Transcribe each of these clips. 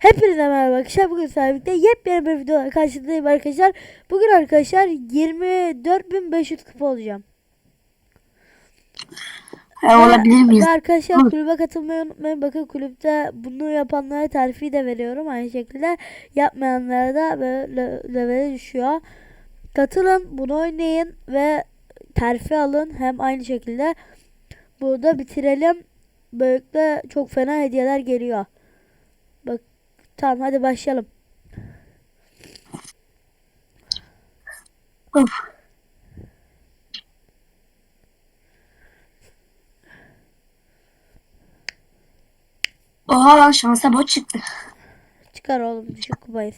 Hepinize merhaba arkadaşlar. Bugün sahibikte yepyeni bir videoda karşınızdayım arkadaşlar. Bugün arkadaşlar 24.500 kupa olacağım. Ha, olabilir miyiz? Ve arkadaşlar Hı. kulübe katılmayı unutmayın. Bakın kulüpte bunu yapanlara terfi de veriyorum. Aynı şekilde yapmayanlara da böyle levele düşüyor. Katılın bunu oynayın ve terfi alın. Hem aynı şekilde burada bitirelim. Böylelikle çok fena hediyeler geliyor. Tamam hadi başlayalım. Of. Oha lan şansa bot çıktı. Çıkar oğlum düşük kupayız.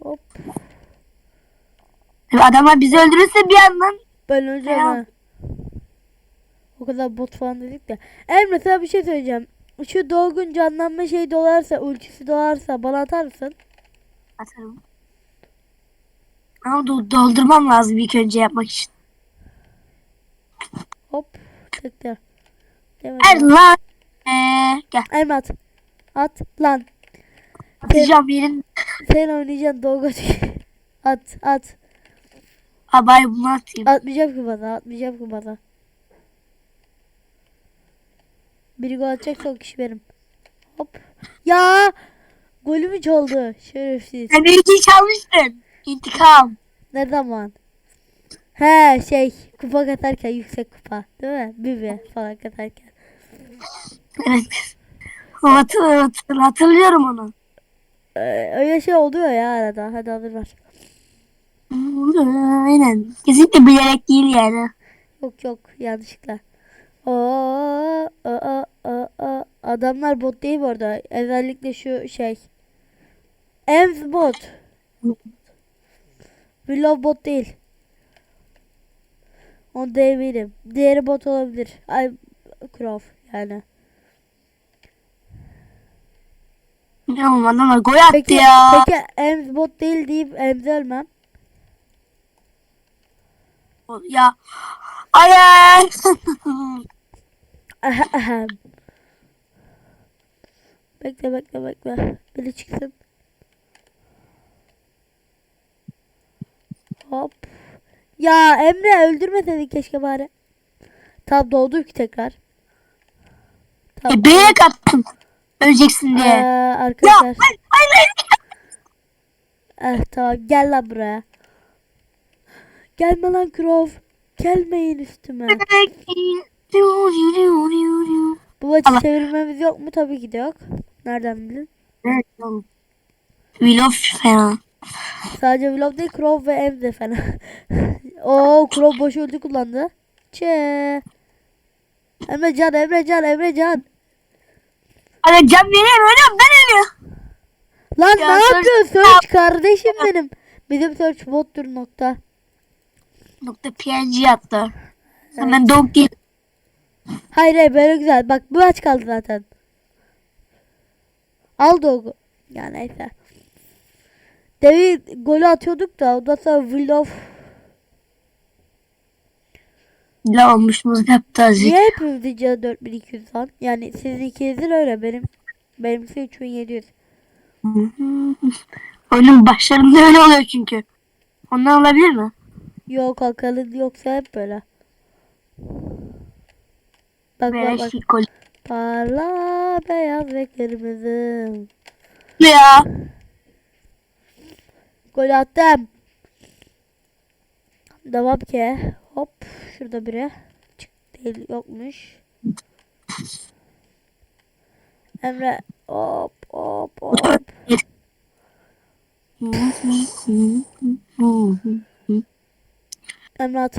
Hop. Adamlar bizi öldürürse bir yandan Ben öleceğim ha. O kadar bot falan dedik de. Emre sana bir şey söyleyeceğim. Şu dolgun canlanma şey dolarsa, ultisi dolarsa bana atar mısın? atarım. Ama do- doldurmam lazım ilk önce yapmak için. Hop. Tekrar. Edelim. lan. Ee, gel. Emre at. At lan. Atacağım yerin. Sen oynayacaksın dolgun. at at. Ha bari bunu atayım. Atmayacağım ki bana. Atmayacağım ki bana. Biri gol atacak son kişi benim. Hop. Ya. Golümü çaldı. Şerefsiz. Sen benimkiyi çalmıştın. İntikam. Ne zaman? He şey kupa katarken yüksek kupa değil mi? Bibi falan katarken. Evet. Hatır, hatır, hatırlıyorum onu. Ee, öyle şey oluyor ya arada. Hadi alır var. Aynen. Kesinlikle bilerek değil yani. Yok yok yanlışlıkla. Oo, aa, aa, aa. Adamlar bot değil bu arada. Özellikle şu şey. Ems bot. Willow bot değil. Onu da eminim. Diğeri bot olabilir. Ay Crow yani. Ne oğlum adamlar gol attı Peki, ya. peki Ems bot değil deyip Ems'i ölmem. Ya. Hayır. Ahem. bekle bekle bekle. Biri çıksın. Hop. Ya Emre öldürmeseydin keşke bari. Tam doğdu ki tekrar. Tamam. e, bilerek attım. Öleceksin Ee, diye. Ya arkadaşlar. hayır hayır. hayır. Eh, tamam gel lan buraya. Gelme lan Crow. Gelmeyin üstüme. Bu maçı Allah. çevirmemiz yok mu? Tabii ki de yok. Nereden bildin? Evet, oğlum. Willow fena. Sadece Vlog değil Crow ve Em de fena. Oo Crow boş öldü kullandı. Çe. Emrecan Emrecan Emrecan. Hadi can vereyim ölüyorum ben ölüyorum. Lan Ya ne yapıyorsun Search kardeşim benim. Bizim Search bottur nokta. Nokta PNG attı. Hemen dog değil. Hayır hayır böyle güzel. Bak bu aç kaldı zaten. Al Dog'u. Ya neyse. Devi golü atıyorduk da ondan sonra Willow. Ne olmuşumuz yaptı azıcık. Niye hepimiz canı 4200 lan? Yani sizin ikinizin öyle benim. Benimki 3700. Oyunun başlarında öyle oluyor çünkü. Ondan olabilir mi? Yok akalı yoksa hep böyle. Bak bak bak. gol. Parla beyaz ve kırmızı. Ya. Gol attım. Devam ki. Hop. Şurada biri. Çık değil yokmuş. Emre. Hop hop hop. Emre at.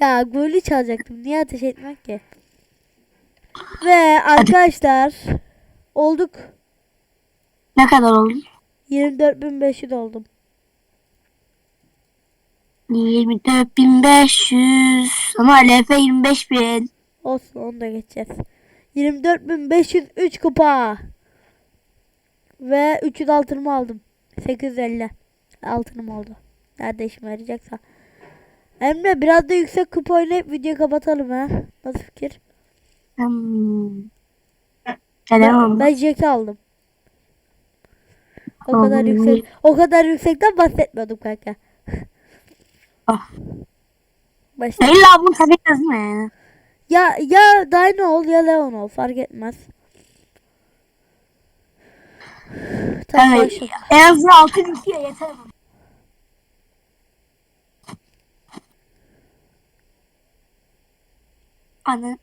Ya golü çalacaktım. Niye ateş etmek ki? Ve arkadaşlar olduk. ne kadar oldu? 24.500 oldum. 24.500 ama LF 25.000. Olsun onu da geçeceğiz. 24.503 kupa. Ve 300 altınımı aldım. 850 altınım oldu. Nerede işime yarayacaksa. Emre biraz da yüksek kupa oynayıp videoyu kapatalım ha. Nasıl fikir? Hmm. Ben, ben Jack'i aldım. O kadar yüksek o kadar yüksekten bahsetmiyordum kanka. Ah. Başla. İlla bunu takacağız değil mi? Ya ya Dino ol ya Leon ol fark etmez. Tamam Evet. En azından altı düşüyor yeter. Anne.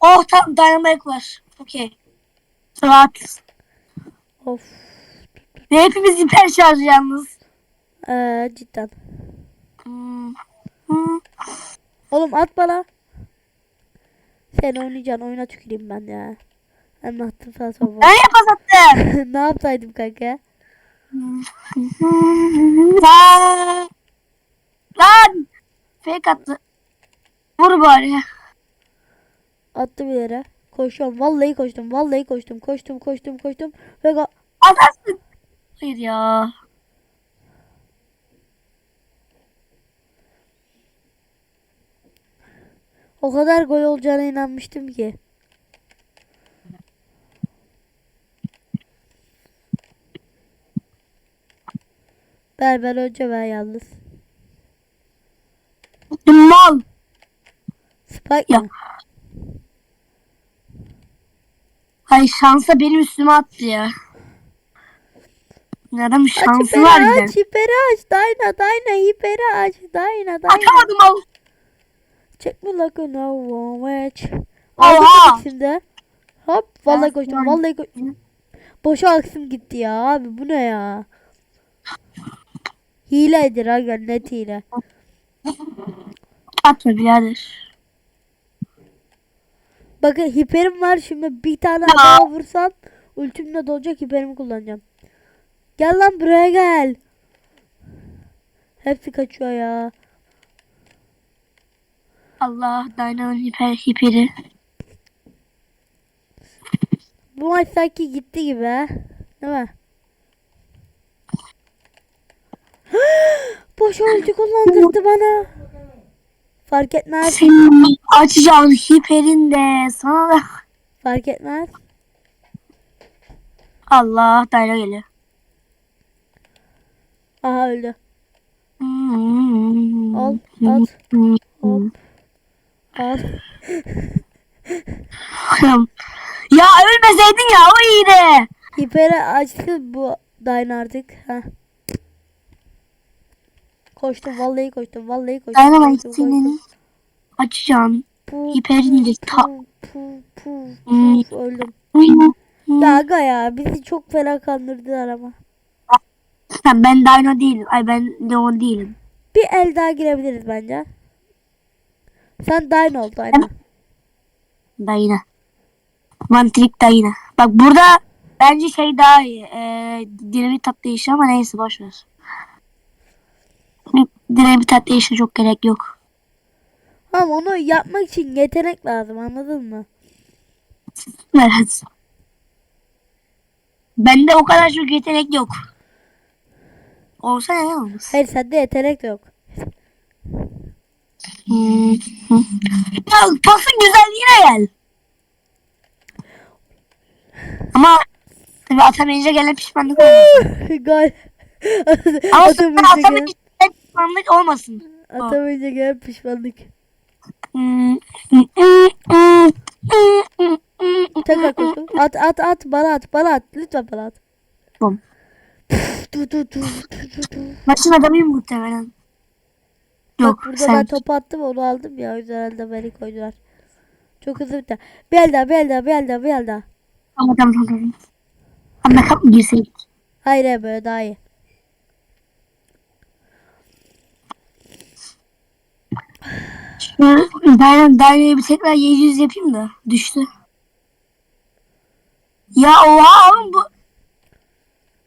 Oh tamam dynamite var. Okey. Rahat. Of. Ve hepimiz hiper şarj yalnız. Ee, cidden. Hmm. Hmm. Oğlum at bana. Sen oynayacaksın oyuna tüküreyim ben ya. Anlattım sana sonra. Ben yapaz attım. ne yapsaydım kanka? Lan. Lan. Fake attı. Vur bari. Attı bir yere. Koşuyorum. Vallahi koştum. Vallahi koştum. Koştum koştum koştum. Ve ga- Atarsın. Hayır ya. o kadar gol olacağına inanmıştım ki. Ver önce ver yalnız. Mal. Spike Ya. mi? Ay şansa benim üstüme attı ya. Adam şansı var bir aç. Hiperi aç. Dayna dayna hiperi aç. Dayna dayna. Atamadım al. Check me like a no one. Oha! De. Hop vallahi koştum vallahi koştum. Boşa aksım gitti ya abi bu ne ya? Hiledir aga net hile. Atma birader. Bakın hiperim var şimdi bir tane adama vursam ultimle dolacak hiperimi kullanacağım. Gel lan buraya gel. Hepsi kaçıyor ya. Allah Dyna'nın hiper hiperi. Bu maç sanki gitti gibi ha. Değil mi? Boş ulti kullandırdı bana. Fark etmez. Senin açacağın hiperin de sana da. Fark etmez. Allah Dyna geliyor. Aha öldü. Hmm. Al, at, hop. Al. ya ölmeseydin ya o iyiydi. Hiperi açtı bu Dyna artık. Heh. Koştum vallahi koştum vallahi koştum. Dynamite koştum, senin koştum. açacağın Pu, hiperin de ta. pu, pu, pu, Hmm. öldüm. Ya aga ya bizi çok fena kandırdılar ama. Ha, ben Dyna değilim. Ay ben Leon değilim. Bir el daha girebiliriz bence. Sen Dyna ol Dyna. Dyna. One trick Dyna. Bak burada bence şey daha iyi. Ee, dinamit tatlayışı ama neyse boş ver. Dinamit tatlayışına çok gerek yok. Ama onu yapmak için yetenek lazım anladın mı? Hadi. Bende o kadar çok yetenek yok. Olsa ne olmaz? Hayır sende yetenek de yok. Hmm. Ya pasın güzelliğine gel. Ama tabii atamayınca gelen pişmanlık olmasın. Gol. Ama sonra atamayınca pişmanlık olmasın. atamayınca gelen pişmanlık. Tekrar koştum. At at at bana at bana at. Lütfen bana at. Tamam. Tu tu tu tu tu. Maçın adamıyım muhtemelen. Yok Bak burada sen. ben topu attım onu aldım ya. O yüzden herhalde beni koydular. Çok hızlı bitti. Bir el daha bir el daha bir el daha bir el daha. Tamam tamam tamam. Abi nakap mı girseydik? Hayır, böyle daha iyi. Ben Dyna'yı bir tekrar 700 yapayım da düştü. Ya oha oğlum bu.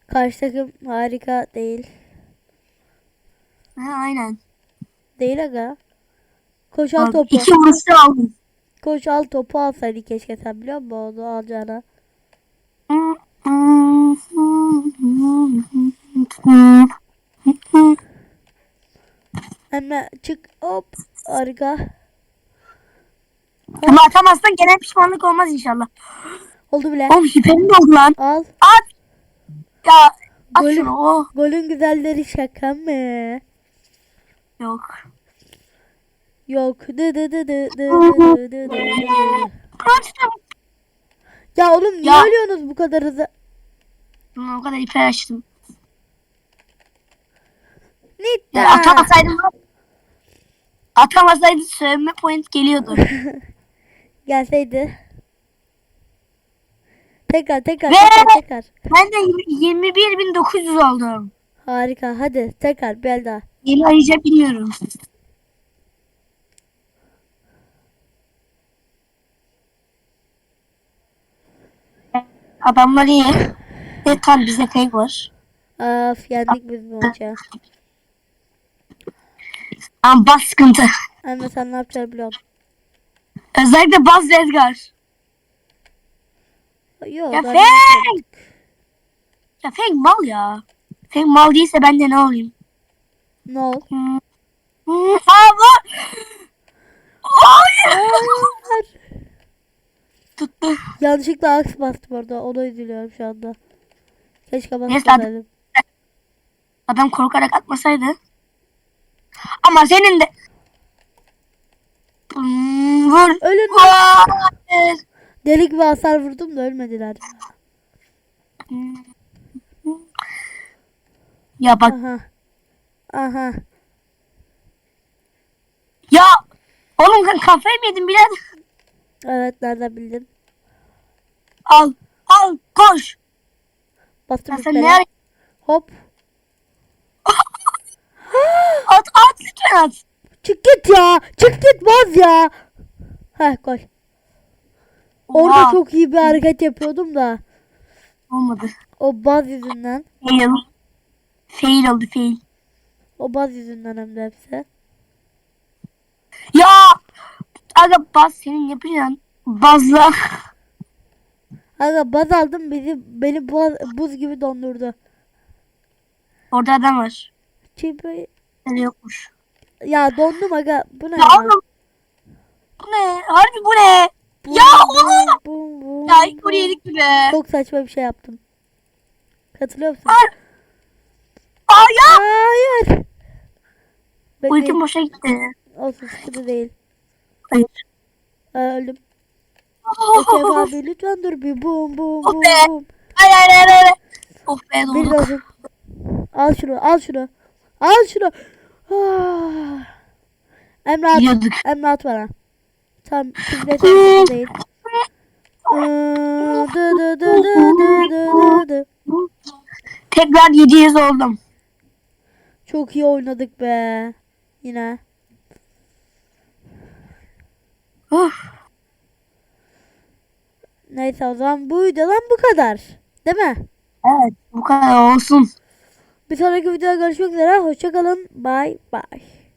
Karşı takım harika değil. Ha aynen. Değil aga. Koş al Abi, topu. iki vuruşta aldım. Koş al topu alsaydın keşke sen biliyor musun onu alacağına. Hemen çık hop Arga. Bunu atamazsan gene pişmanlık olmaz inşallah. Oldu bile. Oğlum hiperim de oldu lan. Al. At. Ya golün. Oh. Golün güzelleri şaka mı? Yok. Yok. Dı dı dı dı dı dı dı. Ya oğlum niye ya. ölüyorsunuz bu kadar hızlı? O kadar ipe açtım. Neden? Ya atamasaydım Atamasaydı sövme point geliyordu. Gelseydi. Tekrar tekrar Ve- tekrar tekrar. ben de 21.900 oldum. Harika. Hadi tekrar bir el daha. Yeni arayacak bilmiyorum. Adamlar iyi. Tam bize tek var. Of yendik biz bu maçı. Ama bas sıkıntı. Ama sen ne yapacağını biliyorum. Özellikle bas Redgar. Yok. Ya Feng! Ya Feng mal ya. Feng mal değilse ben de ne olayım? Ne oldu? Hmm. Hmm, var. Hayır. Hayır. Tuttu. Yanlışlıkla aks bastım orada. Ona üzülüyorum şu anda. Keşke basmasaydım. Adam korkarak atmasaydı. Ama senin de. Vur. Ölün. Hayır. Delik ve hasar vurdum da ölmediler. Ya bak Aha. Aha. ya oğlum ka- kafayı mı yedin biraz? Evet nereden bildin? Al al koş. Bastım Ya sen üstlerine. ne ara- Hop. at at lütfen at. Çık git ya. Çık git baz ya. Heh gol. Orada Oha, çok iyi bir hareket yapıyordum da. olmadı. O baz yüzünden. Fail. Fail oldu fail. O baz yüzünden hem de hepsi. Ya aga baz senin yapacağın bazla. Aga baz aldım bizi beni buz, buz gibi dondurdu. Orada adam var. Çipi. Öyle yokmuş. Ya dondum aga. Bu ne Ya ya? oğlum. Bu ne? Harbi bu ne? Bum, Ya oğlum. bum, bum, Ya ilk buraya yedik mi be? Çok saçma bir şey yaptım. Katılıyor musun? Aa ya. Hayır. Ultim boşa gitti. Olsun sıkıntı değil. Hayır. Aa, öldüm. Ekrem abi lütfen dur bir bum bum bum bum. Hayır hayır hayır. hayır. Of be Bir olsun. Al şunu al şunu. Al şunu. Emre at. Yedik. Emre at bana. Tam sizde tam değil. Tekrar 700 oldum. Çok iyi oynadık be. Yine. Neyse o zaman buydu lan bu kadar. Değil mi? Evet bu kadar olsun. Bir sonraki videoda görüşmek üzere. Hoşçakalın. Bye bye.